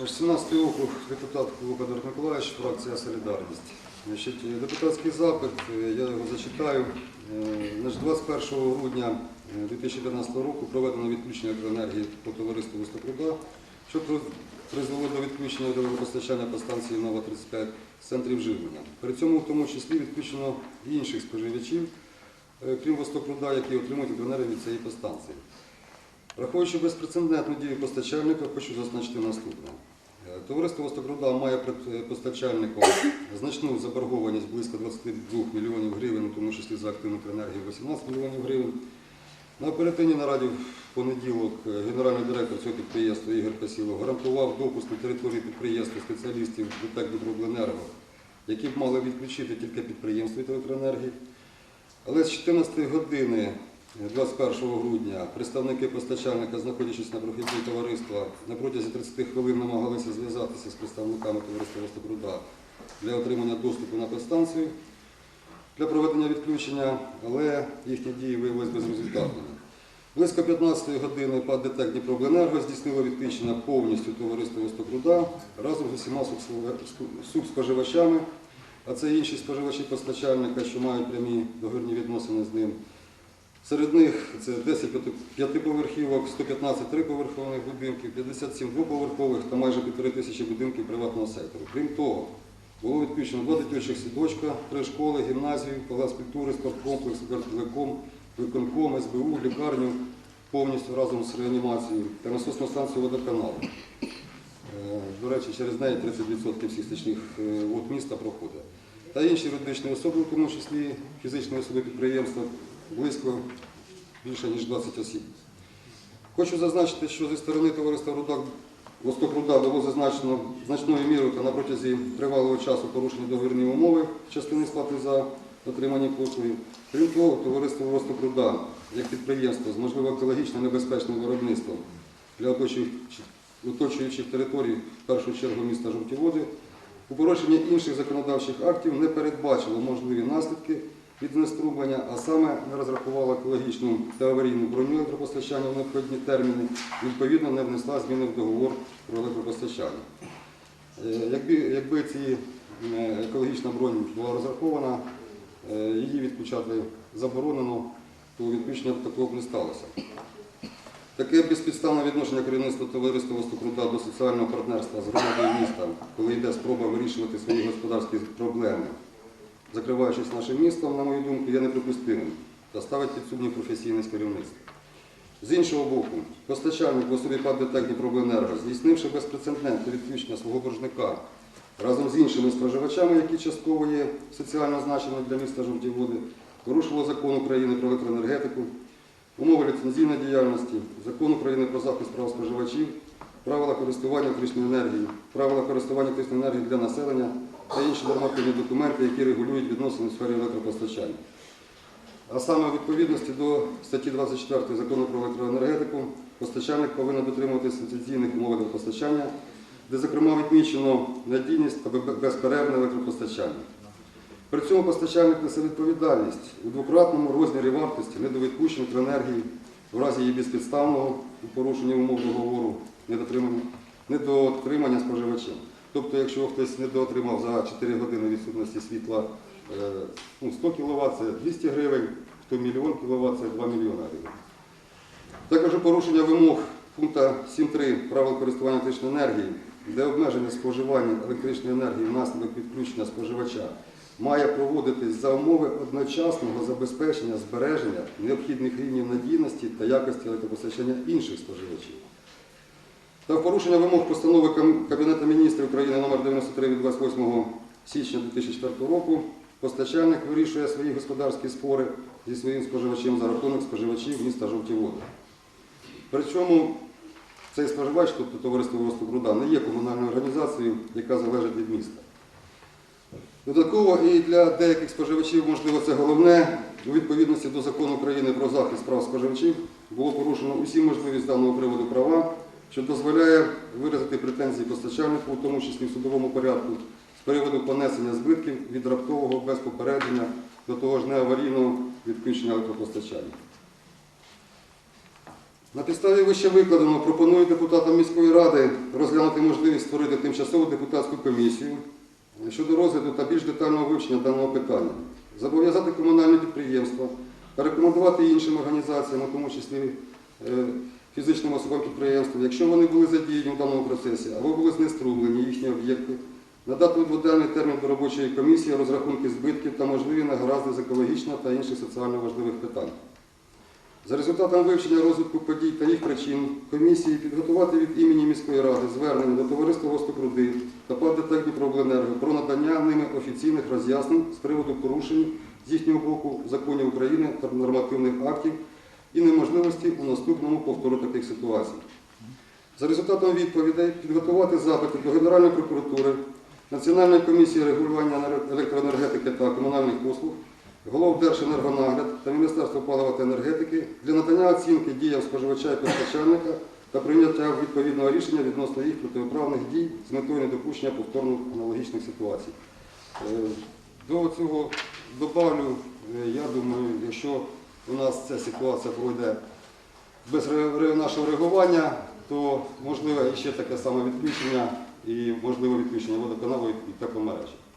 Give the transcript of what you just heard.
Наш 17 округ, депутат Володимир Миколаївич, фракція Солідарність. Значить, е, депутатський запит, е, я його зачитаю. Е, Значить, 21 грудня е, 2015 року проведено відключення електроенергії по товариству Вистокруда, що при- призвело до відключення водопостачання по станції Нова 35 з центрів живлення. При цьому в тому числі відключено і інших споживачів, е, крім Востокруда, які отримують електроенергію від цієї постанції. Враховуючи безпрецедентну дію постачальника, хочу зазначити наступне. Е, Товариство Востокруда має пред- постачальником значну заборгованість близько 22 мільйонів гривень, у тому числі за активну енергію 18 мільйонів гривень. На оперативній нараді в понеділок е, генеральний директор цього підприємства Ігор Касілов гарантував допуск на територію підприємства спеціалістів ДТЕК «Дніпробленерго», які б мали відключити тільки підприємство електроенергії. Але з 14 години 21 грудня представники постачальника, знаходячись на прохідні товариства, на протязі 30 хвилин намагалися зв'язатися з представниками товариства Ростокруда для отримання доступу на підстанцію для проведення відключення, але їхні дії виявилися безрезультатними. Близько 15 години ПАД ДТЕК Дніпробленерго здійснило відключення повністю товариства Востокруда разом з усіма субспоживачами, а це інші споживачі постачальника, що мають прямі договірні відносини з ним. Серед них це 10 п'яти- п'ятиповерхівок, 115 триповерхових будинків, 57 двоповерхових та майже півтори тисячі будинків приватного сектору. Крім того, було відключено два дитячих садочка, три школи, гімназію, палац культури, спорткомплекс, виконком, виконком, СБУ, лікарню повністю разом з реанімацією та насосну станцію водоканалу. Е, До речі, через неї 30% всіх стічних е, вод міста проходить. Та інші юридичні особи, в тому числі фізичні особи підприємства, близько більше ніж 20 осіб. Хочу зазначити, що зі сторони товариства «Рудак» Востокруда було зазначено значною мірою та на протязі тривалого часу порушені договірні умови в частині сплати за отримані послуги. Крім того, товариство Востокруда як підприємство з можливо екологічно небезпечним виробництвом для оточуючих, оточуючих територій, в першу чергу міста Жовтіводи, у порушенні інших законодавчих актів не передбачило можливі наслідки від знеструблення, а саме не розрахувала екологічну та аварійну броню електропостачання в необхідні терміни, відповідно не внесла зміни в договор про електропостачання. Е, Якби, якби ці е, екологічна бронь була розрахована, е, її відключати заборонено, то відключення такого б не сталося. Таке безпідставне відношення керівництва товариства Востокруда до соціального партнерства з громадою міста, коли йде спроба вирішувати свої господарські проблеми, закриваючись нашим містом, на мою думку, є неприпустимим та ставить під сумнів професійність керівництва. З іншого боку, постачальник в особі ПАД «ДТЕК Дніпробленерго, здійснивши безпрецедентне відключення свого боржника разом з іншими споживачами, які частково є соціально значими для міста Жовті Води, порушило закон України про електроенергетику, умови ліцензійної діяльності, закон України про захист прав споживачів, правила користування електричною енергією, правила користування електричною енергією для населення та інші нормативні документи, які регулюють відносини в сфері електропостачання. А саме у відповідності до статті 24 закону про електроенергетику постачальник повинен дотримуватися ліцензійних умов електропостачання, де, зокрема, відмічено надійність та безперервне електропостачання. При цьому постачальник несе відповідальність у двократному розмірі вартості недовідпущення електроенергії в разі її безпідставного порушення умов договору недотримання, споживачем. Тобто, якщо хтось недоотримав за 4 години відсутності світла е, ну, 100 кВт, це 200 гривень, хто мільйон кВт, це 2 мільйони гривень. Також порушення вимог пункту 7.3 правил користування електричною енергією, де обмеження споживання електричної енергії внаслідок відключення споживача має проводитись за умови одночасного забезпечення збереження необхідних рівнів надійності та якості електропостачання інших споживачів. Та в порушення вимог постанови Кабінету міністрів України номер 93 від 28 січня 2004 року постачальник вирішує свої господарські спори зі своїм споживачем за рахунок споживачів міста Жовті Води. Причому цей споживач, тобто товариство Востокруда, не є комунальною організацією, яка залежить від міста. Додатково і для деяких споживачів, можливо, це головне, у відповідності до закону України про захист прав споживачів було порушено усі можливі з даного приводу права, що дозволяє виразити претензії постачальнику, у тому числі в судовому порядку, з приводу понесення збитків від раптового без попередження до того ж неаварійного відключення електропостачання. На підставі вище викладеного пропоную депутатам міської ради розглянути можливість створити тимчасову депутатську комісію щодо розгляду та більш детального вивчення даного питання, зобов'язати комунальні підприємства, порекомендувати іншим організаціям, у тому числі е, фізичним особам підприємства, якщо вони були задіяні в даному процесі або були знеструблені їхні об'єкти, надати у термін до робочої комісії розрахунки збитків та можливі негаразди з екологічного та інших соціально важливих питань. За результатом вивчення розвитку подій та їх причин комісії підготувати від імені міської ради звернення до товариства «Гостопруди» та ПАД «ДТЕК Дніпрообленерго» про надання ними офіційних роз'яснень з приводу порушень з їхнього боку законів України та нормативних актів і неможливості у наступному повтору таких ситуацій. За результатом відповідей підготувати запити до Генеральної прокуратури, Національної комісії регулювання електроенергетики та комунальних послуг, голов Держенергонагляд та Міністерства палива та енергетики для надання оцінки діям споживача і постачальника та прийняття відповідного рішення відносно їх протиправних дій з метою недопущення повторних аналогічних ситуацій. Е, До цього добавлю, е, я думаю, якщо у нас ця ситуація пройде без нашого реагування, то можливе ще таке саме відключення і можливе відключення водоканалу і тепломережі.